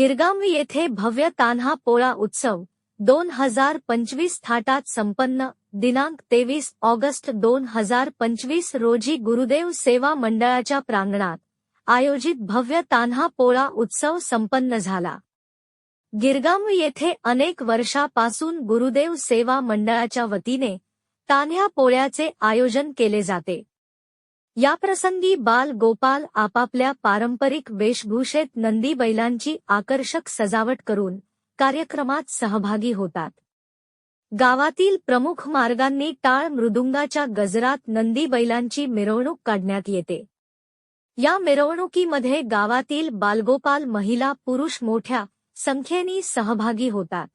गिरगामवी येथे भव्य तान्हा पोळा उत्सव दोन हजार पंचवीस थाटात संपन्न दिनांक तेवीस ऑगस्ट दोन हजार पंचवीस रोजी गुरुदेव सेवा मंडळाच्या प्रांगणात आयोजित भव्य तान्हा पोळा उत्सव संपन्न झाला. गिरगामवी येथे अनेक वर्षापासून गुरुदेव सेवा मंडळाच्या वतीने तान्ह्या पोळ्याचे आयोजन केले जाते. याप्रसंगी बाल गोपाल आपापल्या पारंपरिक वेशभूषेत नंदी बैलांची आकर्षक सजावट करून कार्यक्रमात सहभागी होतात. गावातील प्रमुख मार्गांनी टाळ मृदुंगाच्या गजरात नंदी बैलांची मिरवणूक काढण्यात येते. या मिरवणुकीमध्ये गावातील बालगोपाल महिला पुरुष मोठ्या संख्येने सहभागी होतात.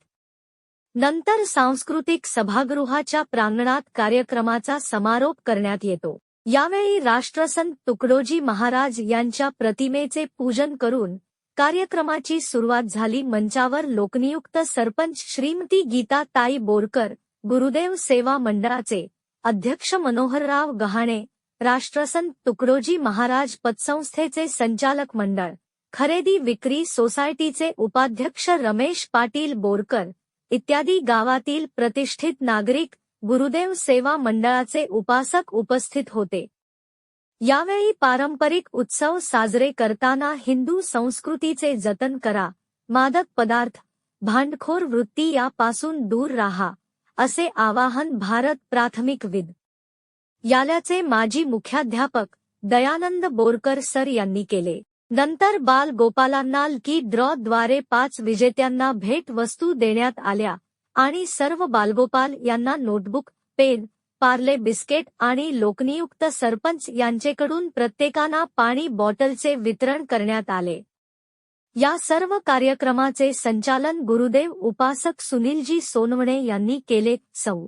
नंतर सांस्कृतिक सभागृहाच्या प्रांगणात कार्यक्रमाचा समारोप करण्यात येतो. यावेळी राष्ट्रसंत तुकडोजी महाराज यांच्या प्रतिमेचे पूजन करून कार्यक्रमाची सुरुवात झाली. मंचावर लोकनियुक्त सरपंच श्रीमती गीता ताई बोरकर गुरुदेव सेवा मंडळाचे अध्यक्ष मनोहरराव गहाणे राष्ट्रसंत तुकडोजी महाराज पतसंस्थेचे संचालक मंडळ खरेदी विक्री सोसायटीचे उपाध्यक्ष रमेश पाटील बोरकर इत्यादी गावातील प्रतिष्ठित नागरिक गुरुदेव सेवा मंडळाचे उपासक उपस्थित होते. यावेळी पारंपरिक उत्सव साजरे करताना हिंदू संस्कृतीचे जतन करा मादक पदार्थ भांडखोर वृत्ती यापासून दूर राहा असे आवाहन भारत प्राथमिक विद. याल्याचे माजी मुख्याध्यापक दयानंद बोरकर सर यांनी केले. नंतर बाल गोपालांना लकी ड्रॉद्वारे पाच विजेत्यांना भेट वस्तू देण्यात आल्या. आणि सर्व बालगोपाल यांना नोटबुक पेन पार्ले बिस्केट आणि लोकनियुक्त सरपंच यांचेकडून प्रत्येकांना पाणी बॉटलचे वितरण करण्यात आले. या सर्व कार्यक्रमाचे संचालन गुरुदेव उपासक सुनीलजी सोनवणे यांनी केले. सौ.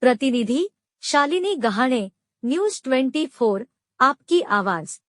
प्रतिनिधी Shalini Gahane news twenty four आपकी आवाज.